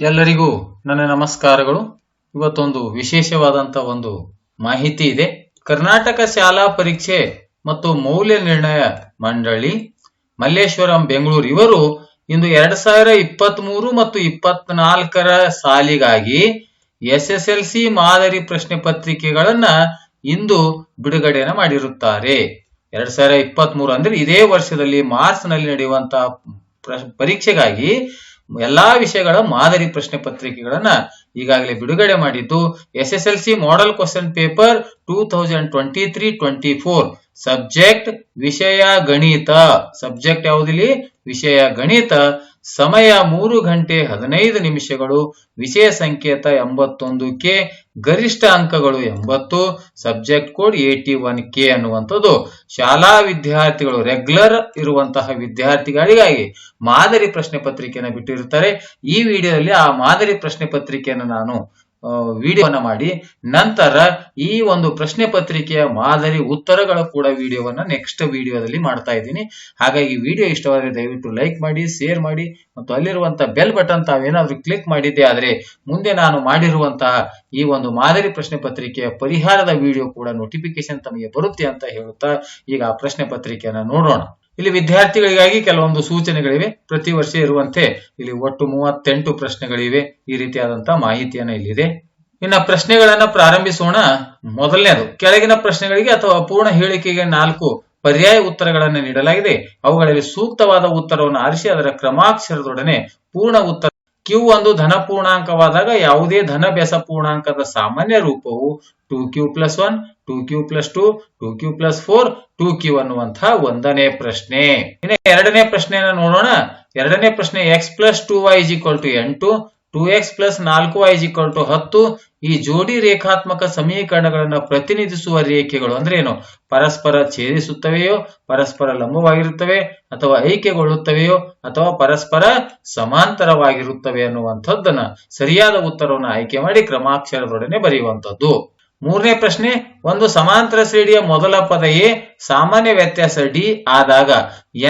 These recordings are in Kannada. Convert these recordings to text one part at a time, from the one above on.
ಎಲ್ಲರಿಗೂ ನನ್ನ ನಮಸ್ಕಾರಗಳು. ಇವತ್ತೊಂದು ವಿಶೇಷವಾದಂತ ಒಂದು ಮಾಹಿತಿ ಇದೆ. ಕರ್ನಾಟಕ ಶಾಲಾ ಪರೀಕ್ಷೆ ಮತ್ತು ಮೌಲ್ಯ ನಿರ್ಣಯ ಮಂಡಳಿ, ಮಲ್ಲೇಶ್ವರಂ, ಬೆಂಗಳೂರು. ಇವರು ಇಂದು ಎರಡ್ ಸಾವಿರ ಇಪ್ಪತ್ತ್ ಮೂರು ಮತ್ತು ಇಪ್ಪತ್ನಾಲ್ಕರ ಸಾಲಿಗಾಗಿ ಎಸ್ ಎಸ್ ಎಲ್ ಸಿ ಮಾದರಿ ಪ್ರಶ್ನೆ ಪತ್ರಿಕೆಗಳನ್ನ ಇಂದು ಬಿಡುಗಡೆಯನ್ನ ಮಾಡಿರುತ್ತಾರೆ. ಎರಡ್ ಸಾವಿರ ಇಪ್ಪತ್ತ್ ಮೂರು ಅಂದ್ರೆ ಇದೇ ವರ್ಷದಲ್ಲಿ ಮಾರ್ಚ್ನಲ್ಲಿ ನಡೆಯುವಂತಹ ಪರೀಕ್ಷೆಗಾಗಿ ಎಲ್ಲಾ ವಿಷಯಗಳ ಮಾದರಿ ಪ್ರಶ್ನೆ ಪತ್ರಿಕೆಗಳನ್ನ ಈಗಾಗಲೇ ಬಿಡುಗಡೆ ಮಾಡಿದ್ದು S S L C model question paper two thousand twenty three twenty four subject ವಿಷಯ ಗಣಿತ. ಸಬ್ಜೆಕ್ಟ್ ಯಾವುದಿಲ್ಲಿ? ವಿಷಯ ಗಣಿತ. ಸಮಯ ಮೂರು ಗಂಟೆ ಹದಿನೈದು ನಿಮಿಷಗಳು, ವಿಷಯ ಸಂಕೇತ ಎಂಬತ್ತೊಂದು ಕೆ, ಗರಿಷ್ಠ ಅಂಕಗಳು ಎಂಬತ್ತು, subject code eighty one K ಅನ್ನುವಂಥದ್ದು. ಶಾಲಾ ವಿದ್ಯಾರ್ಥಿಗಳು ರೆಗ್ಯುಲರ್ ಇರುವಂತಹ ವಿದ್ಯಾರ್ಥಿಗಳಿಗಾಗಿ ಮಾದರಿ ಪ್ರಶ್ನೆ ಪತ್ರಿಕೆಯನ್ನು ಬಿಟ್ಟಿರುತ್ತಾರೆ. ಈ ವಿಡಿಯೋದಲ್ಲಿ ಆ ಮಾದರಿ ಪ್ರಶ್ನೆ ಪತ್ರಿಕೆಯನ್ನು ನಾನು ವಿಡಿಯೋವನ್ನ ಮಾಡಿ. ನಂತರ ಈ ಒಂದು ಪ್ರಶ್ನೆ ಪತ್ರಿಕೆಯ ಮಾದರಿ ಉತ್ತರಗಳ ಕೂಡ ವಿಡಿಯೋವನ್ನ ನೆಕ್ಸ್ಟ್ ವಿಡಿಯೋದಲ್ಲಿ ಮಾಡ್ತಾ ಇದ್ದೀನಿ. ಹಾಗಾಗಿ ವಿಡಿಯೋ ಇಷ್ಟವಾದರೆ ದಯವಿಟ್ಟು ಲೈಕ್ ಮಾಡಿ ಶೇರ್ ಮಾಡಿ ಮತ್ತು ಅಲ್ಲಿರುವಂತಹ ಬೆಲ್ ಬಟನ್ ತಾವೇನಾದ್ರೂ ಕ್ಲಿಕ್ ಮಾಡಿದ್ದೆ ಆದ್ರೆ ಮುಂದೆ ನಾನು ಮಾಡಿರುವಂತಹ ಈ ಒಂದು ಮಾದರಿ ಪ್ರಶ್ನೆ ಪತ್ರಿಕೆಯ ಪರಿಹಾರದ ವಿಡಿಯೋ ಕೂಡ ನೋಟಿಫಿಕೇಶನ್ ತಮಗೆ ಬರುತ್ತೆ ಅಂತ ಹೇಳುತ್ತಾ ಈಗ ಆ ಪ್ರಶ್ನೆ ಪತ್ರಿಕೆಯನ್ನ ನೋಡೋಣ. ಇಲ್ಲಿ ವಿದ್ಯಾರ್ಥಿಗಳಿಗಾಗಿ ಕೆಲವೊಂದು ಸೂಚನೆಗಳಿವೆ. ಪ್ರತಿ ವರ್ಷ ಇರುವಂತೆ ಇಲ್ಲಿ ಒಟ್ಟು ಮೂವತ್ತೆಂಟು ಪ್ರಶ್ನೆಗಳಿವೆ. ಈ ರೀತಿಯಾದಂತಹ ಮಾಹಿತಿಯನ್ನ ಇಲ್ಲಿದೆ. ಇನ್ನ ಪ್ರಶ್ನೆಗಳನ್ನ ಪ್ರಾರಂಭಿಸೋಣ. ಮೊದಲನೇದು, ಕೆಳಗಿನ ಪ್ರಶ್ನೆಗಳಿಗೆ ಅಥವಾ ಪೂರ್ಣ ಹೇಳಿಕೆಗೆ ನಾಲ್ಕು ಪರ್ಯಾಯ ಉತ್ತರಗಳನ್ನು ನೀಡಲಾಗಿದೆ. ಅವುಗಳಲ್ಲಿ ಸೂಕ್ತವಾದ ಉತ್ತರವನ್ನು ಆರಿಸಿ ಅದರ ಕ್ರಮಾಕ್ಷರದೊಡನೆ ಪೂರ್ಣ ಉತ್ತರ. ಕ್ಯೂ ಒಂದು ಧನ ಪೂರ್ಣಾಂಕವಾದಾಗ ಯಾವುದೇ ಧನ ಬೆಸ ಪೂರ್ಣಾಂಕದ ಸಾಮಾನ್ಯ ರೂಪವು two q plus one two q plus two two q plus four two q ಅನ್ನುವಂತಹ ಒಂದನೇ ಪ್ರಶ್ನೆ. ಇನ್ನು ಎರಡನೇ ಪ್ರಶ್ನೆಯನ್ನ ನೋಡೋಣ. ಎರಡನೇ ಪ್ರಶ್ನೆ x plus two y is equal to ಎಂಟು ಟೂ ಎಕ್ಸ್ ಪ್ಲಸ್ ನಾಲ್ಕು ವೈ ಇಸ್ ಈಕ್ವಲ್ ಟು ಹತ್ತು. ಈ ಜೋಡಿ ರೇಖಾತ್ಮಕ ಸಮೀಕರಣಗಳನ್ನ ಪ್ರತಿನಿಧಿಸುವ ರೇಖೆಗಳು ಅಂದ್ರೆ ಏನು? ಪರಸ್ಪರ ಛೇದಿಸುತ್ತವೆಯೋ, ಪರಸ್ಪರ ಲಂಬವಾಗಿರುತ್ತವೆ ಅಥವಾ ಐಕ್ಯಗೊಳ್ಳುತ್ತವೆಯೋ, ಅಥವಾ ಪರಸ್ಪರ ಸಮಾಂತರವಾಗಿರುತ್ತವೆ ಅನ್ನುವಂಥದ್ದನ್ನ ಸರಿಯಾದ ಉತ್ತರವನ್ನು ಆಯ್ಕೆ ಮಾಡಿ ಕ್ರಮಾಕ್ಷರದೊಡನೆ ಬರೆಯುವಂಥದ್ದು. ಮೂರನೇ ಪ್ರಶ್ನೆ, ಒಂದು ಸಮಾಂತರ ಶ್ರೇಣಿಯ ಮೊದಲ ಪದ ಎ, ಸಾಮಾನ್ಯ ವ್ಯತ್ಯಾಸ ಡಿ ಆದಾಗ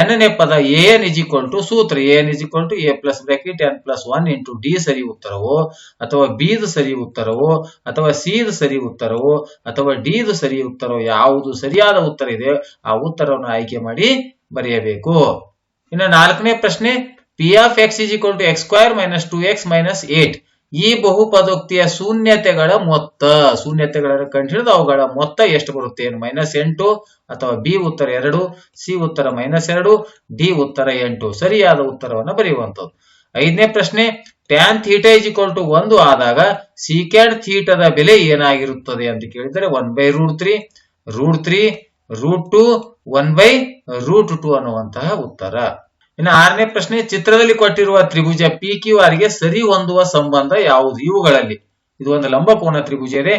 ಎನ್ನೇ ಪದ ಎ ಎನ್ ಇಕ್ವಲ್ ಟು ಸೂತ್ರ a n equal to a plus bracket n plus one into d ಸರಿ ಉತ್ತರವೋ, ಅಥವಾ ಬಿದು ಸರಿ ಉತ್ತರವೋ, ಅಥವಾ ಸಿದು ಸರಿ ಉತ್ತರವೋ, ಅಥವಾ ಡಿದು ಸರಿ ಉತ್ತರವೋ, ಯಾವುದು ಸರಿಯಾದ ಉತ್ತರ ಇದೆ, ಆ ಉತ್ತರವನ್ನು ಆಯ್ಕೆ ಮಾಡಿ ಬರೆಯಬೇಕು. ಇನ್ನು ನಾಲ್ಕನೇ ಪ್ರಶ್ನೆ, p of x is equal to x square minus two x minus eight. ಈ ಬಹುಪದೋಕ್ತಿಯ ಶೂನ್ಯತೆಗಳ ಮೊತ್ತ. ಶೂನ್ಯತೆಗಳನ್ನು ಕಂಡುಹಿಡಿದು ಅವುಗಳ ಮೊತ್ತ ಎಷ್ಟು ಬರುತ್ತೆ? ಏನು? ಮೈನಸ್ ಎಂಟು ಅಥವಾ ಬಿ ಉತ್ತರ ಎರಡು, ಸಿ ಉತ್ತರ ಮೈನಸ್ ಎರಡು, ಡಿ ಉತ್ತರ ಎಂಟು. ಸರಿಯಾದ ಉತ್ತರವನ್ನು ಬರೆಯುವಂಥದ್ದು. ಐದನೇ ಪ್ರಶ್ನೆ ಟ್ಯಾನ್ ಥೀಟಾ ಟು ಒಂದು ಆದಾಗ ಸಿಕ್ಯಾಂಡ್ ಥೀಟದ ಬೆಲೆ ಏನಾಗಿರುತ್ತದೆ ಅಂತ ಕೇಳಿದರೆ one by root three root three root two one by root two ಅನ್ನುವಂತಹ ಉತ್ತರ. ಇನ್ನು ಆರನೇ ಪ್ರಶ್ನೆ, ಚಿತ್ರದಲ್ಲಿ ಕೊಟ್ಟಿರುವ ತ್ರಿಭುಜ ಪಿ ಕ್ಯೂ ಆರ್ಗೆ ಸರಿ ಹೊಂದುವ ಸಂಬಂಧ ಯಾವುದು? ಇವುಗಳಲ್ಲಿ. ಇದು ಒಂದು ಲಂಬಕೋನ ತ್ರಿಭುಜ ಇದೆ.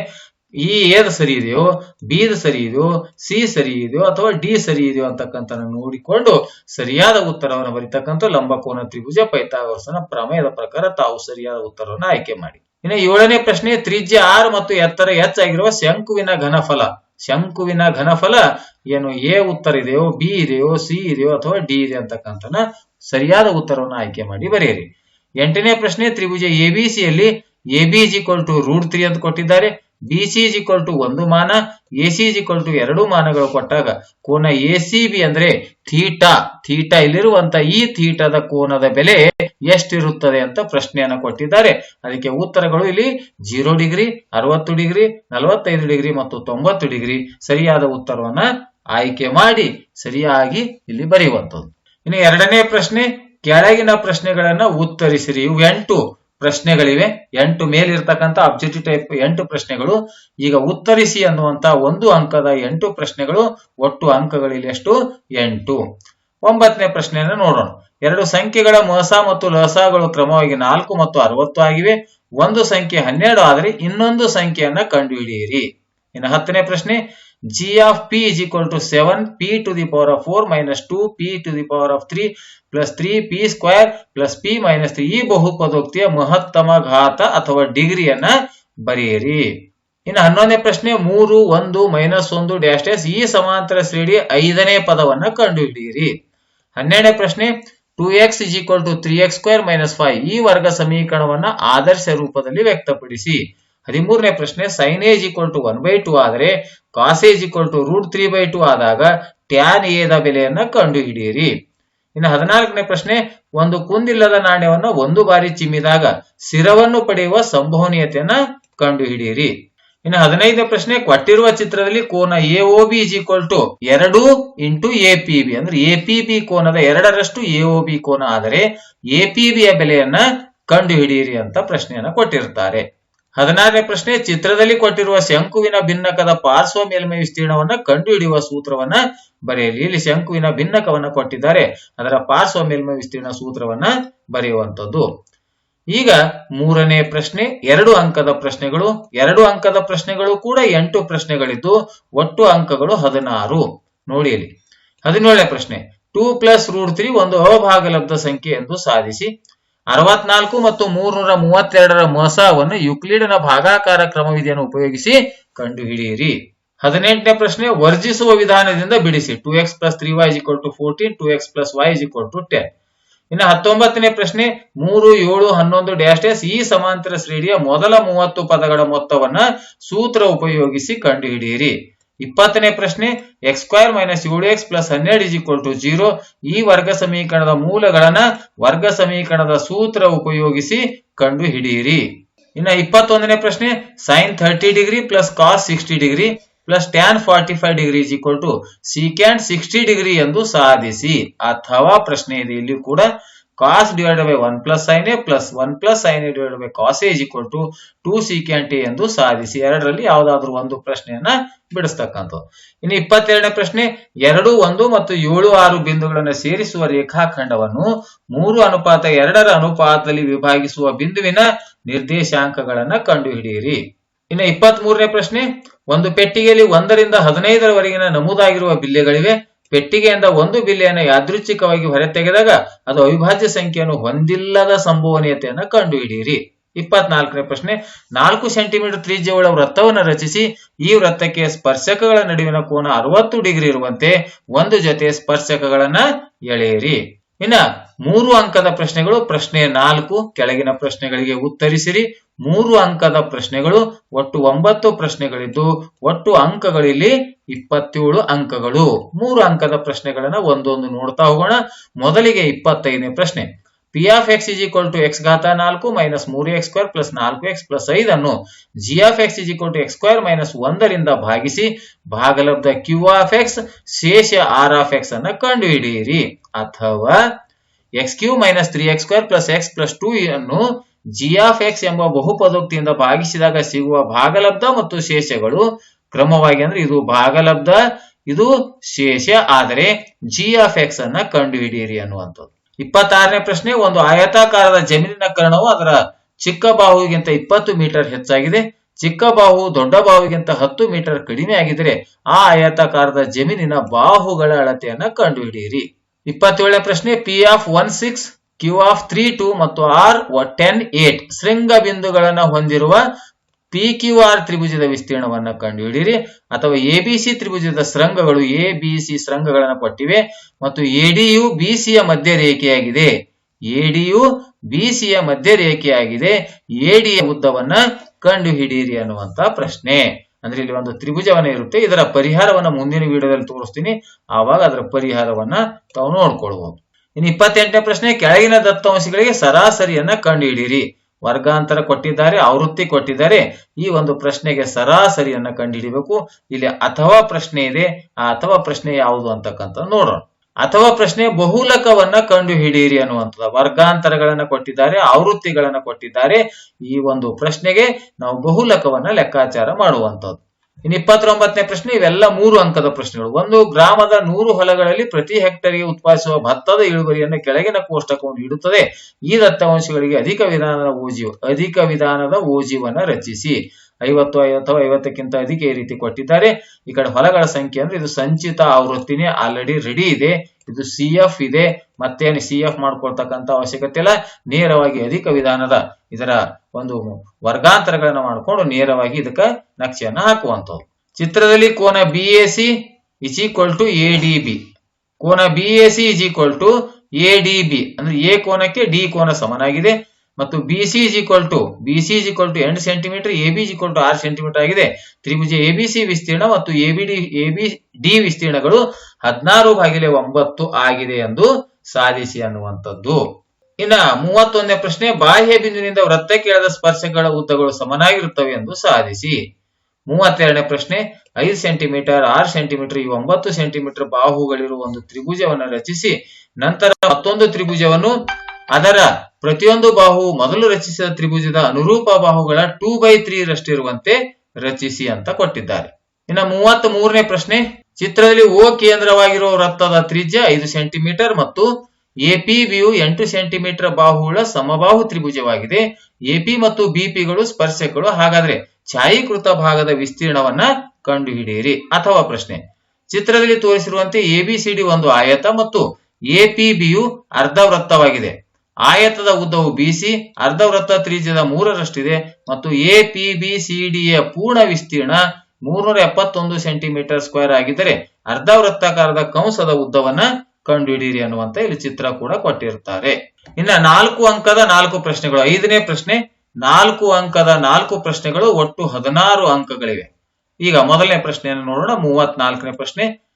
ಈ ಏದ್ ಸರಿ ಇದೆಯೋ ಸರಿಯಿದೆಯೋ ಸರಿ ಇದೆಯೋ, ಸಿ ಸರಿ ಇದೆಯೋ, ಅಥವಾ ಡಿ ಸರಿ ಇದೆಯೋ ಅಂತಕ್ಕಂಥ ನೋಡಿಕೊಂಡು ಸರಿಯಾದ ಉತ್ತರವನ್ನು ಬರೀತಕ್ಕಂಥ ಲಂಬಕೋನ ತ್ರಿಭುಜ ಪೈಥಾಗೋರಸನ ಪ್ರಮೇಯದ ಪ್ರಕಾರ ತಾವು ಸರಿಯಾದ ಉತ್ತರವನ್ನು ಆಯ್ಕೆ ಮಾಡಿ. ಇನ್ನು ಏಳನೇ ಪ್ರಶ್ನೆ, ತ್ರಿಜ್ಯ ಆರ್ ಮತ್ತು ಎತ್ತರ ಹೆಚ್ಚಾಗಿರುವ ಶಂಕುವಿನ ಘನಫಲ. ಶಂಕುವಿನ ಘನಫಲ ಏನು ಎ ಉತ್ತರ ಇದೆಯೋ ಬಿ ಇದೆಯೋ ಸಿ ಇದೆಯೋ ಅಥವಾ ಡಿ ಇದೆ ಅಂತಕ್ಕಂಥ ಸರಿಯಾದ ಉತ್ತರವನ್ನು ಆಯ್ಕೆ ಮಾಡಿ ಬರೆಯಿರಿ. ಎಂಟನೇ ಪ್ರಶ್ನೆ, ತ್ರಿಭುಜ ಎ ಬಿ ಸಿ ಯಲ್ಲಿ A B is equal to root three ಅಂತ ಕೊಟ್ಟಿದ್ದಾರೆ. B C is equal to ಒಂದು ಮಾನ, A C is equal to ಎರಡು ಮಾನಗಳು ಕೊಟ್ಟಾಗ ಕೋನ ಎ ಸಿ ಬಿ ಅಂದ್ರೆ ಥೀಟಾ ಥೀಟಾ ಇಲ್ಲಿರುವಂತ ಈ ಥೀಟಾದ ಕೋನದ ಬೆಲೆ ಎಷ್ಟಿರುತ್ತದೆ ಅಂತ ಪ್ರಶ್ನೆಯನ್ನ ಕೊಟ್ಟಿದ್ದಾರೆ. ಅದಕ್ಕೆ ಉತ್ತರಗಳು ಇಲ್ಲಿ ಜೀರೋ ಡಿಗ್ರಿ, ಅರವತ್ತು ಡಿಗ್ರಿ, ನಲವತ್ತೈದು ಡಿಗ್ರಿ ಮತ್ತು ತೊಂಬತ್ತು ಡಿಗ್ರಿ ಸರಿಯಾದ ಉತ್ತರವನ್ನ ಆಯ್ಕೆ ಮಾಡಿ ಸರಿಯಾಗಿ ಇಲ್ಲಿ ಬರೆಯುವಂಥದ್ದು. ಇನ್ನು ಎರಡನೇ ಪ್ರಶ್ನೆ, ಕೆಳಗಿನ ಪ್ರಶ್ನೆಗಳನ್ನ ಉತ್ತರಿಸಿರಿ. ಇವು ಎಂಟು ಪ್ರಶ್ನೆಗಳಿವೆ. ಎಂಟು ಮೇಲಿರ್ತಕ್ಕಂಥ ಅಬ್ಜೆಕ್ಟಿವ್ ಟೈಪ್ ಎಂಟು ಪ್ರಶ್ನೆಗಳು. ಈಗ ಉತ್ತರಿಸಿ ಅನ್ನುವಂತ ಒಂದು ಅಂಕದ ಎಂಟು ಪ್ರಶ್ನೆಗಳು, ಒಟ್ಟು ಅಂಕಗಳಿಲ್ಲಿ ಎಷ್ಟು? ಎಂಟು. ಒಂಬತ್ತನೇ ಪ್ರಶ್ನೆಯನ್ನು ನೋಡೋಣ. ಎರಡು ಸಂಖ್ಯೆಗಳ ಮಸ ಮತ್ತು ಲಸಗಳು ಕ್ರಮವಾಗಿ ನಾಲ್ಕು ಮತ್ತು ಅರವತ್ತು ಆಗಿವೆ. ಒಂದು ಸಂಖ್ಯೆ ಹನ್ನೆರಡು ಆದರೆ ಇನ್ನೊಂದು ಸಂಖ್ಯೆಯನ್ನ ಕಂಡುಹಿಡಿಯಿರಿ. ಇನ್ನು ಹತ್ತನೇ ಪ್ರಶ್ನೆ g of p is equal to seven p to the power of four minus two p to the power of three plus three p square plus p minus three ಈ ಬಹುಪದೋಕ್ತಿಯ ಮಹತ್ತಮ ಘಾತ ಅಥವಾ ಡಿಗ್ರಿಯನ್ನ ಬರೆಯಿರಿ. ಇನ್ನು ಹನ್ನೊಂದನೇ ಪ್ರಶ್ನೆ, ಮೂರು, ಒಂದು, ಮೈನಸ್ ಒಂದು ಡ್ಯಾಶ್ ಡ್ಯಾಶ್ ಈ ಸಮಾಂತರ ಶ್ರೇಣಿಯ ಐದನೇ ಪದವನ್ನ ಕಂಡುಹಿಡಿಯಿರಿ. ಹನ್ನೆರಡನೇ ಪ್ರಶ್ನೆ two x is equal to three x square minus five ಈ ವರ್ಗ ಸಮೀಕರಣವನ್ನ ಆದರ್ಶ ರೂಪದಲ್ಲಿ ವ್ಯಕ್ತಪಡಿಸಿ. ಹದಿಮೂರನೇ ಪ್ರಶ್ನೆ sine A equal to one by two ಆದರೆ cos A equal to root three by two ಆದಾಗ ಟ್ಯಾನ್ ಎದ ಬೆಲೆಯನ್ನ ಕಂಡುಹಿಡಿಯಿರಿ. ಇನ್ನು ಹದಿನಾಲ್ಕನೇ ಪ್ರಶ್ನೆ, ಒಂದು ಕುಂದಿಲ್ಲದ ನಾಣ್ಯವನ್ನು ಒಂದು ಬಾರಿ ಚಿಮ್ಮಿದಾಗ ಸ್ಥಿರವನ್ನು ಪಡೆಯುವ ಸಂಭವನೀಯತೆಯನ್ನ ಕಂಡುಹಿಡಿಯಿರಿ. ಇನ್ನು ಹದಿನೈದನೇ ಪ್ರಶ್ನೆ, ಕೊಟ್ಟಿರುವ ಚಿತ್ರದಲ್ಲಿ ಕೋನ A O B is equal to ಎರಡು ಇಂಟು ಎ ಪಿ ಬಿ ಅಂದ್ರೆ ಎ ಪಿ ಬಿ ಕೋನದ ಎರಡರಷ್ಟು ಎ ಒ ಬಿ ಕೋನ ಆದರೆ ಎ ಪಿ ಬಿಯ ಬೆಲೆಯನ್ನ ಕಂಡುಹಿಡಿಯಿರಿ ಅಂತ ಪ್ರಶ್ನೆಯನ್ನ ಕೊಟ್ಟಿರ್ತಾರೆ. ಹದಿನಾರನೇ ಪ್ರಶ್ನೆ, ಚಿತ್ರದಲ್ಲಿ ಕೊಟ್ಟಿರುವ ಶಂಕುವಿನ ಭಿನ್ನಕದ ಪಾರ್ಶ್ವ ಮೇಲ್ಮೈ ವಿಸ್ತೀರ್ಣವನ್ನ ಕಂಡುಹಿಡಿಯುವ ಸೂತ್ರವನ್ನ ಬರೆಯಲಿ. ಇಲ್ಲಿ ಶಂಕುವಿನ ಭಿನ್ನಕವನ್ನ ಕೊಟ್ಟಿದ್ದಾರೆ. ಅದರ ಪಾರ್ಶ್ವ ಮೇಲ್ಮೈ ವಿಸ್ತೀರ್ಣ ಸೂತ್ರವನ್ನ ಬರೆಯುವಂತದ್ದು ಈಗ ಮೂರನೇ ಪ್ರಶ್ನೆ, ಎರಡು ಅಂಕದ ಪ್ರಶ್ನೆಗಳು, ಎರಡು ಅಂಕದ ಪ್ರಶ್ನೆಗಳು ಕೂಡ ಎಂಟು ಪ್ರಶ್ನೆಗಳಿದ್ದು, ಒಟ್ಟು ಅಂಕಗಳು ಹದಿನಾರು. ನೋಡಿ ಇಲ್ಲಿ ಹದಿನೇಳನೇ ಪ್ರಶ್ನೆ, ಟೂ ಪ್ಲಸ್ ರೂಟ್ ತ್ರೀ ಒಂದು ಅಭಾಗಲಬ್ಧ ಸಂಖ್ಯೆ ಎಂದು ಸಾಧಿಸಿ, ಅರವತ್ನಾಲ್ಕು ಮತ್ತು ಮೂರ್ನೂರ ಮೂವತ್ತೆರಡರ ಮೊಸವನ್ನು ಯುಕ್ಲಿಡನ ಭಾಗಾಕಾರ ಕ್ರಮವಿಧಿಯನ್ನು ಉಪಯೋಗಿಸಿ ಕಂಡುಹಿಡಿಯಿರಿ. ಹದಿನೆಂಟನೇ ಪ್ರಶ್ನೆ, ವರ್ಜಿಸುವ ವಿಧಾನದಿಂದ ಬಿಡಿಸಿ. Two x plus three y equal to fourteen, two x plus y equal to ten. ಇನ್ನು ಹತ್ತೊಂಬತ್ತನೇ ಪ್ರಶ್ನೆ, ಮೂರು, ಏಳು, ಹನ್ನೊಂದು ಡ್ಯಾಶ್ ಈ ಸಮಾಂತರ ಶ್ರೇಣಿಯ ಮೊದಲ ಮೂವತ್ತು ಪದಗಳ ಮೊತ್ತವನ್ನ ಸೂತ್ರ ಉಪಯೋಗಿಸಿ ಕಂಡುಹಿಡಿಯಿರಿ. ಇಪ್ಪತ್ತನೇ ಪ್ರಶ್ನೆ ಎಕ್ಸ್ ಸ್ಕ್ವೇರ್ ಮೈನಸ್ ಏಳು ಎಕ್ಸ್ ಪ್ಲಸ್ ಹನ್ನೆರಡು ಇಸ್ ಈಕ್ವಲ್ ಟು ಜೀರೋ ಈ ವರ್ಗ ಸಮೀಕರಣದ ಮೂಲಗಳನ್ನ ವರ್ಗ ಸಮೀಕರಣದ ಸೂತ್ರ ಉಪಯೋಗಿಸಿ ಕಂಡುಹಿಡಿಯಿರಿ. ಇನ್ನ ಇಪ್ಪತ್ತೊಂದನೇ ಪ್ರಶ್ನೆ sine thirty degree plus cos sixty degree plus tan forty five degree is equal to secant sixty degree ಎಂದು ಸಾಧಿಸಿ. ಅಥವಾ ಪ್ರಶ್ನೆ ಇದೆ, ಇಲ್ಲಿ ಕೂಡ cos divide by one plus sine A plus one plus sine A divide by cos is equal to two secant A ಎಂದು ಸಾಧಿಸಿ. ಎರಡರಲ್ಲಿ ಯಾವುದಾದ್ರೂ ಒಂದು ಪ್ರಶ್ನೆಯನ್ನ ಬಿಡಿಸ್ತಕ್ಕಂಥದ್ದು. ಇನ್ನು ಇಪ್ಪತ್ತೆರಡನೇ ಪ್ರಶ್ನೆ, ಎರಡು, ಒಂದು ಮತ್ತು ಏಳು, ಆರು ಬಿಂದುಗಳನ್ನು ಸೇರಿಸುವ ರೇಖಾಖಂಡವನ್ನು ಮೂರು ಅನುಪಾತ ಎರಡರ ಅನುಪಾತದಲ್ಲಿ ವಿಭಾಗಿಸುವ ಬಿಂದುವಿನ ನಿರ್ದೇಶಾಂಕಗಳನ್ನ ಕಂಡುಹಿಡಿಯಿರಿ. ಇನ್ನು ಇಪ್ಪತ್ತ್ ಮೂರನೇ ಪ್ರಶ್ನೆ ಒಂದು ಪೆಟ್ಟಿಗೆಯಲ್ಲಿ ಒಂದರಿಂದ ಹದಿನೈದರವರೆಗಿನ ನಮೂದಾಗಿರುವ ಬಿಲ್ಲೆಗಳಿವೆ. ಪೆಟ್ಟಿಗೆಯಿಂದ ಒಂದು ಬಿಲ್ಲೆಯನ್ನು ಯಾದೃಚ್ಛಿಕವಾಗಿ ಹೊರತೆಗೆದಾಗ ಅದು ಅವಿಭಾಜ್ಯ ಸಂಖ್ಯೆಯನ್ನು ಹೊಂದಿಲ್ಲದ ಸಂಭವನೀಯತೆಯನ್ನು ಕಂಡುಹಿಡಿಯಿರಿ. ಇಪ್ಪತ್ನಾಲ್ಕನೇ ಪ್ರಶ್ನೆ, ನಾಲ್ಕು ಸೆಂಟಿಮೀಟರ್ ತ್ರಿಜ್ಯವುಳ್ಳ ವೃತ್ತವನ್ನು ರಚಿಸಿ, ಈ ವೃತ್ತಕ್ಕೆ ಸ್ಪರ್ಶಕಗಳ ನಡುವಿನ ಕೋನ ಅರವತ್ತು ಡಿಗ್ರಿ ಇರುವಂತೆ, ಒಂದು ಜೊತೆ ಸ್ಪರ್ಶಕಗಳನ್ನ ಎಳೆಯಿರಿ. ಇನ್ನ ಮೂರು ಅಂಕದ ಪ್ರಶ್ನೆಗಳು, ಪ್ರಶ್ನೆ ನಾಲ್ಕು, ಕೆಳಗಿನ ಪ್ರಶ್ನೆಗಳಿಗೆ ಉತ್ತರಿಸಿರಿ. ಮೂರು ಅಂಕದ ಪ್ರಶ್ನೆಗಳು, ಒಟ್ಟು ಒಂಬತ್ತು ಪ್ರಶ್ನೆಗಳಿದ್ದು, ಒಟ್ಟು ಅಂಕಗಳಿಲ್ಲಿ ಇಪ್ಪತ್ತೇಳು ಅಂಕಗಳು. ಮೂರು ಅಂಕದ ಪ್ರಶ್ನೆಗಳನ್ನ ಒಂದೊಂದು ನೋಡ್ತಾ ಹೋಗೋಣ. ಮೊದಲಿಗೆ ಇಪ್ಪತ್ತೈದನೇ ಪ್ರಶ್ನೆ. P of x is equal to x ಘಾತ ನಾಲ್ಕು ಮೈನಸ್ ಮೂರು ಎಕ್ಸ್ ಸ್ಕ್ವೇರ್ ಪ್ಲಸ್ ನಾಲ್ಕು X plus ಐದನ್ನು g of x is equal to x square minus ಒಂದರಿಂದ ಭಾಗಿಸಿ ಭಾಗಲಬ್ಧ ಕ್ಯೂ ಆಫ್ ಎಕ್ಸ್ ಶೇಷ ಆರ್ ಆಫ್ ಎಕ್ಸ್ ಅನ್ನು ಕಂಡುಹಿಡಿಯಿರಿ. ಅಥವಾ x cube minus three x square plus x plus two ಅನ್ನು ಜಿ ಆಫ್ ಎಕ್ಸ್ ಎಂಬ ಬಹುಪದೋಕ್ತಿಯಿಂದ ಭಾಗಿಸಿದಾಗ ಸಿಗುವ ಭಾಗಲಬ್ಧ ಮತ್ತು ಶೇಷಗಳು ಕ್ರಮವಾಗಿ ಅಂದ್ರೆ ಇದು ಭಾಗಲಬ್ಧ, ಇದು ಶೇಷ ಆದರೆ ಜಿ ಆಫ್ ಎಕ್ಸ್ ಅನ್ನ ಕಂಡುಹಿಡಿಯಿರಿ ಅನ್ನುವಂಥದ್ದು. ಇಪ್ಪತ್ತಾರನೇ ಪ್ರಶ್ನೆ, ಒಂದು ಆಯತಾಕಾರದ ಜಮೀನಿನ ಕರ್ಣವು ಅದರ ಚಿಕ್ಕ ಬಾಹುವಿಗಿಂತ ಇಪ್ಪತ್ತು ಮೀಟರ್ ಹೆಚ್ಚಾಗಿದೆ. ಚಿಕ್ಕ ಬಾಹು ದೊಡ್ಡ ಬಾಹುವಿಗಿಂತ ಹತ್ತು ಮೀಟರ್ ಕಡಿಮೆ ಆಗಿದ್ರೆ ಆ ಆಯತಾಕಾರದ ಜಮೀನಿನ ಬಾಹುಗಳ ಅಳತೆಯನ್ನ ಕಂಡುಹಿಡಿಯಿರಿ. ಇಪ್ಪತ್ತೇಳನೇ ಪ್ರಶ್ನೆ P of one six Q of three two ಮತ್ತು ಆರ್ ಟೆನ್ ಏಟ್ ಶೃಂಗ ಬಿಂದುಗಳನ್ನು ಹೊಂದಿರುವ ಪಿ ಕ್ಯೂ ಆರ್ ತ್ರಿಭುಜದ ವಿಸ್ತೀರ್ಣವನ್ನ ಕಂಡುಹಿಡಿಯಿರಿ. ಅಥವಾ ಎ ಬಿ ಸಿ ತ್ರಿಭುಜದ ಶೃಂಗಗಳು ಎ ಬಿ ಸಿ ಶೃಂಗಗಳನ್ನು ಕೊಟ್ಟಿವೆ. ಮತ್ತು ಎಡಿಯು ಬಿ ಸಿಯ ಮಧ್ಯ ರೇಖೆಯಾಗಿದೆ. ಎಡಿಯು ಬಿ ಸಿಯ ಮಧ್ಯ ರೇಖೆಯಾಗಿದೆ. ಎಡಿಯ ಉದ್ದವನ್ನ ಕಂಡುಹಿಡಿಯಿರಿ ಅನ್ನುವಂತ ಪ್ರಶ್ನೆ. ಅಂದ್ರೆ ಇಲ್ಲಿ ಒಂದು ತ್ರಿಭುಜವನ್ನ ಇರುತ್ತೆ. ಇದರ ಪರಿಹಾರವನ್ನ ಮುಂದಿನ ವಿಡಿಯೋದಲ್ಲಿ ತೋರಿಸ್ತೀನಿ. ಆವಾಗ ಅದರ ಪರಿಹಾರವನ್ನ ತಾವು ನೋಡ್ಕೊಳ್ಬಹುದು ಇನ್ನು ಇಪ್ಪತ್ತೆಂಟನೇ ಪ್ರಶ್ನೆ, ಕೆಳಗಿನ ದತ್ತಾಂಶಗಳಿಗೆ ಸರಾಸರಿಯನ್ನ ಕಂಡುಹಿಡಿಯಿರಿ. ವರ್ಗಾಂತರ ಕೊಟ್ಟಿದ್ದಾರೆ, ಆವೃತ್ತಿ ಕೊಟ್ಟಿದ್ದಾರೆ. ಈ ಒಂದು ಪ್ರಶ್ನೆಗೆ ಸರಾಸರಿಯನ್ನ ಕಂಡುಹಿಡಿಬೇಕು ಇಲ್ಲಿ ಅಥವಾ ಪ್ರಶ್ನೆ ಇದೆ, ಆ ಅಥವಾ ಪ್ರಶ್ನೆ ಯಾವುದು ಅಂತಕ್ಕಂಥ ನೋಡೋಣ. ಅಥವಾ ಪ್ರಶ್ನೆ ಬಹುಲಕವನ್ನ ಕಂಡು ಹಿಡಿಯಿರಿ ಅನ್ನುವಂಥದ್ದು. ವರ್ಗಾಂತರಗಳನ್ನ ಕೊಟ್ಟಿದ್ದಾರೆ, ಆವೃತ್ತಿಗಳನ್ನ ಕೊಟ್ಟಿದ್ದಾರೆ. ಈ ಒಂದು ಪ್ರಶ್ನೆಗೆ ನಾವು ಬಹುಲಕವನ್ನ ಲೆಕ್ಕಾಚಾರ ಮಾಡುವಂತದ್ದು ಇನ್ನು ಇಪ್ಪತ್ತೊಂಬತ್ತನೇ ಪ್ರಶ್ನೆ, ಇವೆಲ್ಲ ಮೂರು ಅಂಕದ ಪ್ರಶ್ನೆಗಳು. ಒಂದು, ಗ್ರಾಮದ ನೂರು ಹೊಲಗಳಲ್ಲಿ ಪ್ರತಿ ಹೆಕ್ಟರ್ಗೆ ಉತ್ಪಾದಿಸುವ ಭತ್ತದ ಇಳುವರಿಯನ್ನು ಕೆಳಗಿನ ಕೋಷ್ಟಕವನ್ನು ಇಡುತ್ತದೆ. ಈ ದತ್ತಾಂಶಗಳಿಗೆ ಅಧಿಕ ವಿಧಾನದ ಓಜಿ ಅಧಿಕ ವಿಧಾನದ ಓಜಿವನ್ನ ರಚಿಸಿ. ಐವತ್ತು ಅಥವಾ ಐವತ್ತಕ್ಕಿಂತ ಅಧಿಕ ಈ ರೀತಿ ಕೊಟ್ಟಿದ್ದಾರೆ. ಈ ಕಡೆ ಹೊಲಗಳ ಸಂಖ್ಯೆ ಅಂದ್ರೆ ಇದು ಸಂಚಿತ ಆವೃತ್ತಿನೇ ಆಲ್ರೆಡಿ ರೆಡಿ ಇದೆ. ಇದು ಸಿ ಎಫ್ ಇದೆ. ಮತ್ತೇನು ಸಿ ಎಫ್ ಮಾಡ್ಕೊಳ್ತಕ್ಕಂತ ಅವಶ್ಯಕತೆ ಇಲ್ಲ. ನೇರವಾಗಿ ಅಧಿಕ ವಿಧಾನದ ಇದರ ಒಂದು ವರ್ಗಾಂತರಗಳನ್ನ ಮಾಡಿಕೊಂಡು ನೇರವಾಗಿ ಇದಕ್ಕ ನಕ್ಷೆಯನ್ನ ಹಾಕುವಂಥದ್ದು. ಚಿತ್ರದಲ್ಲಿ ಕೋನ B A C is equal to A D B ಕೋನ B A C is equal to A D B ಅಂದ್ರೆ ಎ ಕೋನಕ್ಕೆ ಡಿ ಕೋನ ಸಮನಾಗಿದೆ. ಮತ್ತು B C is equal to B C is equal to ಎಂಟು centimetre A B equal to ಆರು ಸೆಂಟಿಮೀಟರ್ ಆಗಿದೆ. ತ್ರಿಭುಜ ಎ ಬಿ ಸಿ ವಿಸ್ತೀರ್ಣ ಮತ್ತು A B D A B D ವಿಸ್ತೀರ್ಣಗಳು ಹದಿನಾರು ಬಾಗಿಲೆ ಒಂಬತ್ತು ಆಗಿದೆ ಎಂದು ಸಾಧಿಸಿ ಅನ್ನುವಂಥದ್ದು. ಇನ್ನ ಮೂವತ್ತೊಂದನೇ ಪ್ರಶ್ನೆ, ಬಾಹ್ಯ ಬಿಂದುವಿನಿಂದ ವೃತ್ತಕ್ಕೆ ಎಳೆದ ಸ್ಪರ್ಶಗಳ ಉದ್ದಗಳು ಸಮನಾಗಿರುತ್ತವೆ ಎಂದು ಸಾಧಿಸಿ. ಮೂವತ್ತೆರಡನೇ ಪ್ರಶ್ನೆ, ಐದು ಸೆಂಟಿಮೀಟರ್ ಆರು ಸೆಂಟಿಮೀಟರ್ ಈ ಒಂಬತ್ತು ಸೆಂಟಿಮೀಟರ್ ಬಾಹುಗಳಿರುವ ಒಂದು ತ್ರಿಭುಜವನ್ನು ರಚಿಸಿ, ನಂತರ ಮತ್ತೊಂದು ತ್ರಿಭುಜವನ್ನು ಅದರ ಪ್ರತಿಯೊಂದು ಬಾಹು ಮೊದಲು ರಚಿಸಿದ ತ್ರಿಭುಜದ ಅನುರೂಪ ಬಾಹುಗಳ ಟೂ ಬೈ ತ್ರೀ ರಷ್ಟಿರುವಂತೆ ರಚಿಸಿ ಅಂತ ಕೊಟ್ಟಿದ್ದಾರೆ. ಇನ್ನು ಮೂವತ್ತ್ ಮೂರನೇ ಪ್ರಶ್ನೆ, ಚಿತ್ರದಲ್ಲಿ ಓ ಕೇಂದ್ರವಾಗಿರುವ ವೃತ್ತದ ತ್ರಿಜ್ಯ ಐದು ಸೆಂಟಿಮೀಟರ್ ಮತ್ತು ಎಪಿ ಬಿಯು ಎಂಟು ಸೆಂಟಿಮೀಟರ್ ಬಾಹುಗಳ ಸಮಬಾಹು ತ್ರಿಭುಜವಾಗಿದೆ. ಎಪಿ ಮತ್ತು ಬಿಪಿಗಳು ಸ್ಪರ್ಶಕಗಳು. ಹಾಗಾದ್ರೆ ಛಾಯೀಕೃತ ಭಾಗದ ವಿಸ್ತೀರ್ಣವನ್ನ ಕಂಡುಹಿಡಿಯಿರಿ ಅಥವಾ ಪ್ರಶ್ನೆ. ಚಿತ್ರದಲ್ಲಿ ತೋರಿಸಿರುವಂತೆ ಎಬಿಸಿಡಿ ಒಂದು ಆಯತ ಮತ್ತು ಎಪಿಬಿಯು ಅರ್ಧ ವೃತ್ತವಾಗಿದೆ. ಆಯತದ ಉದ್ದವು ಬಿಸಿ ಅರ್ಧ ವೃತ್ತ ತ್ರಿಜ್ಯದ ಮೂರರಷ್ಟಿದೆ ಮತ್ತು ಎಪಿಬಿಸಿಡಿಯ ಪೂರ್ಣ ವಿಸ್ತೀರ್ಣ ಮೂರ್ನೂರ ಎಪ್ಪತ್ತೊಂದು ಸೆಂಟಿಮೀಟರ್ ಸ್ಕ್ವೇರ್ ಆಗಿದ್ದರೆ ಅರ್ಧ ವೃತ್ತಾಕಾರದ ಕಂಸದ ಉದ್ದವನ್ನ ಕಂಡುಹಿಡಿಯಿರಿ ಅನ್ನುವಂತ ಇಲ್ಲಿ ಚಿತ್ರ ಕೂಡ ಕೊಟ್ಟಿರ್ತಾರೆ ಇನ್ನ ನಾಲ್ಕು ಅಂಕದ ನಾಲ್ಕು ಪ್ರಶ್ನೆಗಳು. ಐದನೇ ಪ್ರಶ್ನೆ, ನಾಲ್ಕು ಅಂಕದ ನಾಲ್ಕು ಪ್ರಶ್ನೆಗಳು ಒಟ್ಟು ಹದಿನಾರು ಅಂಕಗಳಿವೆ. ಈಗ ಮೊದಲನೇ ಪ್ರಶ್ನೆಯನ್ನು ನೋಡೋಣ. ಮೂವತ್ನಾಲ್ಕನೇ ಪ್ರಶ್ನೆ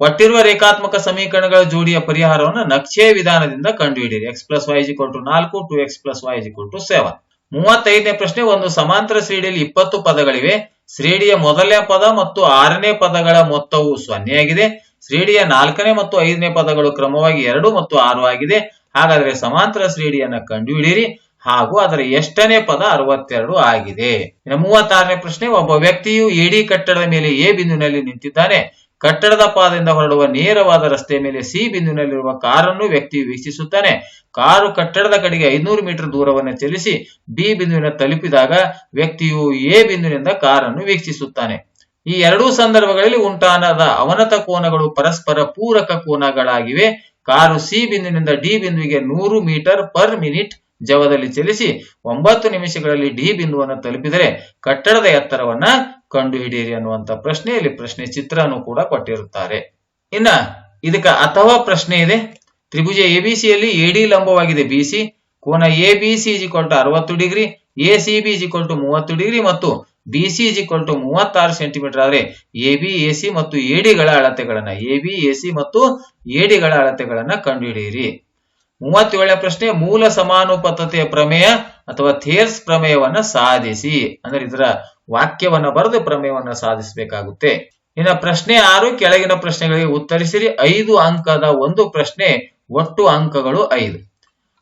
ಕೊಟ್ಟಿರುವ ರೇಖಾತ್ಮಕ ಸಮೀಕರಣಗಳ ಜೋಡಿಯ ಪರಿಹಾರವನ್ನು ನಕ್ಷೆ ವಿಧಾನದಿಂದ ಕಂಡುಹಿಡಿಯಿರಿ. ಎಕ್ಸ್ ಪ್ಲಸ್ ವೈ ಟು ನಾಲ್ಕು two x plus y to seven ಮೂವತ್ತೈದನೇ ಪ್ರಶ್ನೆ, ಒಂದು ಸಮಾಂತರ ಶ್ರೇಣಿಯಲ್ಲಿ ಇಪ್ಪತ್ತು ಪದಗಳಿವೆ. ಶ್ರೇಣಿಯ ಮೊದಲನೇ ಪದ ಮತ್ತು ಆರನೇ ಪದಗಳ ಮೊತ್ತವು ಸೊನ್ನೆಯಾಗಿದೆ. ಶ್ರೇಣಿಯ ನಾಲ್ಕನೇ ಮತ್ತು ಐದನೇ ಪದಗಳು ಕ್ರಮವಾಗಿ ಎರಡು ಮತ್ತು ಆರು ಆಗಿದೆ. ಹಾಗಾದರೆ ಸಮಾಂತರ ಶ್ರೇಣಿಯನ್ನ ಕಂಡುಹಿಡಿಯಿರಿ. ಹಾಗೂ ಅದರ ಎಷ್ಟನೇ ಪದ ಅರವತ್ತೆರಡು ಆಗಿದೆ. ಮೂವತ್ತಾರನೇ ಪ್ರಶ್ನೆ, ಒಬ್ಬ ವ್ಯಕ್ತಿಯು ಎಡಿ ಕಟ್ಟಡದ ಮೇಲೆ ಎ ಬಿಂದುವಿನಲ್ಲಿ ನಿಂತಿದ್ದಾನೆ. ಕಟ್ಟಡದ ಪಾದದಿಂದ ಹೊರಡುವ ನೇರವಾದ ರಸ್ತೆ ಮೇಲೆ ಸಿ ಬಿಂದುವಿನಲ್ಲಿರುವ ಕಾರನ್ನು ವ್ಯಕ್ತಿಯು ವೀಕ್ಷಿಸುತ್ತಾನೆ. ಕಾರು ಕಟ್ಟಡದ ಕಡೆಗೆ ಐನೂರು ಮೀಟರ್ ದೂರವನ್ನು ಚಲಿಸಿ ಬಿ ಬಿಂದುವಿನ ತಲುಪಿದಾಗ ವ್ಯಕ್ತಿಯು ಎ ಬಿಂದುವಿನಿಂದ ಕಾರನ್ನು ವೀಕ್ಷಿಸುತ್ತಾನೆ. ಈ ಎರಡೂ ಸಂದರ್ಭಗಳಲ್ಲಿ ಉಂಟಾನದ ಅವನತ ಕೋನಗಳು ಪರಸ್ಪರ ಪೂರಕ ಕೋನಗಳಾಗಿವೆ. ಕಾರು ಸಿ ಬಿಂದುವಿನಿಂದ ಡಿ ಬಿಂದುವಿಗೆ ನೂರು ಮೀಟರ್ ಪರ್ ಮಿನಿಟ್ ಜವದಲ್ಲಿ ಚಲಿಸಿ ಒಂಬತ್ತು ನಿಮಿಷಗಳಲ್ಲಿ ಡಿ ಬಿಂದುವನ್ನು ತಲುಪಿದರೆ ಕಟ್ಟಡದ ಎತ್ತರವನ್ನ ಕಂಡುಹಿಡಿಯಿರಿ ಅನ್ನುವಂತ ಪ್ರಶ್ನೆಯಲ್ಲಿ ಪ್ರಶ್ನೆ ಚಿತ್ರನು ಕೂಡ ಕೊಟ್ಟಿರುತ್ತಾರೆ. ಇನ್ನ ಇದಕ್ಕೆ ಅಥವಾ ಪ್ರಶ್ನೆ ಇದೆ. ತ್ರಿಭುಜ ಎಬಿಸಿಯಲ್ಲಿ ಎಡಿ ಲಂಬವಾಗಿದೆ ಬಿಸಿ ಕೋನ ಎ ಬಿ ಸಿ ಅರವತ್ತು ಡಿಗ್ರಿ, ಎ ಸಿ ಬಿ ಮೂವತ್ತು ಡಿಗ್ರಿ ಮತ್ತು ಬಿ ಸಿ ಮೂವತ್ತಾರು ಸೆಂಟಿಮೀಟರ್. ಆದರೆ ಎ ಬಿ, ಎ ಸಿ ಮತ್ತು ಎಡಿಗಳ ಅಳತೆಗಳನ್ನ, ಎ ಬಿ, ಎ ಸಿ ಮತ್ತು ಎಡಿಗಳ ಅಳತೆಗಳನ್ನ ಕಂಡುಹಿಡಿಯಿರಿ. ಮೂವತ್ತೇಳನೇ ಪ್ರಶ್ನೆ, ಮೂಲ ಸಮಾನುಪಾತತೆಯ ಪ್ರಮೇಯ ಅಥವಾ ಥೇರ್ಸ್ ಪ್ರಮೇಯವನ್ನ ಸಾಧಿಸಿ. ಅಂದ್ರೆ ಇದರ ವಾಕ್ಯವನ್ನ ಬರೆದು ಪ್ರಮೇಯವನ್ನು ಸಾಧಿಸಬೇಕಾಗುತ್ತೆ. ಇನ್ನ ಪ್ರಶ್ನೆ ಆರು, ಕೆಳಗಿನ ಪ್ರಶ್ನೆಗಳಿಗೆ ಉತ್ತರಿಸಿರಿ. ಐದು ಅಂಕದ ಒಂದು ಪ್ರಶ್ನೆ, ಒಟ್ಟು ಅಂಕಗಳು ಐದು.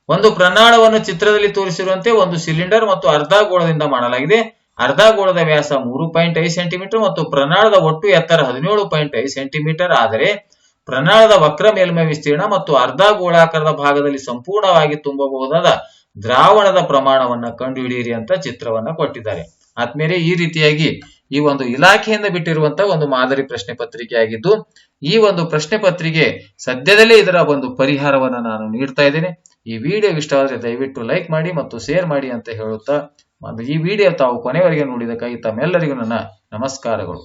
ಒಂದು ಪ್ರಣಾಳವನ್ನು ಚಿತ್ರದಲ್ಲಿ ತೋರಿಸಿರುವಂತೆ ಒಂದು ಸಿಲಿಂಡರ್ ಮತ್ತು ಅರ್ಧ ಗೋಳದಿಂದ ಮಾಡಲಾಗಿದೆ. ಅರ್ಧ ಗೋಳದ ವ್ಯಾಸ ಮೂರು ಪಾಯಿಂಟ್ ಐದು ಸೆಂಟಿಮೀಟರ್ ಮತ್ತು ಪ್ರಣಾಳದ ಒಟ್ಟು ಎತ್ತರ ಹದಿನೇಳು ಪಾಯಿಂಟ್ ಐದು ಸೆಂಟಿಮೀಟರ್. ಆದರೆ ಪ್ರಣಾಳದ ವಕ್ರ ಮೇಲ್ಮೈ ವಿಸ್ತೀರ್ಣ ಮತ್ತು ಅರ್ಧ ಗೋಳಾಕಾರದ ಭಾಗದಲ್ಲಿ ಸಂಪೂರ್ಣವಾಗಿ ತುಂಬಬಹುದಾದ ದ್ರಾವಣದ ಪ್ರಮಾಣವನ್ನ ಕಂಡುಹಿಡಿಯಿರಿ ಅಂತ ಚಿತ್ರವನ್ನ ಕೊಟ್ಟಿದ್ದಾರೆ. ಆದ್ಮೇಲೆ ಈ ರೀತಿಯಾಗಿ ಈ ಒಂದು ಇಲಾಖೆಯಿಂದ ಬಿಟ್ಟಿರುವಂತಹ ಒಂದು ಮಾದರಿ ಪ್ರಶ್ನೆ ಪತ್ರಿಕೆ ಆಗಿದ್ದು, ಈ ಒಂದು ಪ್ರಶ್ನೆ ಪತ್ರಿಕೆ ಸದ್ಯದಲ್ಲೇ ಇದರ ಒಂದು ಪರಿಹಾರವನ್ನು ನಾನು ನೀಡ್ತಾ ಇದ್ದೇನೆ. ಈ ವಿಡಿಯೋ ಇಷ್ಟವಾದರೆ ದಯವಿಟ್ಟು ಲೈಕ್ ಮಾಡಿ ಮತ್ತು ಶೇರ್ ಮಾಡಿ ಅಂತ ಹೇಳುತ್ತಾ, ಈ ವಿಡಿಯೋ ತಾವು ಕೊನೆವರೆಗೆ ನೋಡಿದಕ್ಕಾಗಿ ತಮ್ಮೆಲ್ಲರಿಗೂ ನನ್ನ ನಮಸ್ಕಾರಗಳು.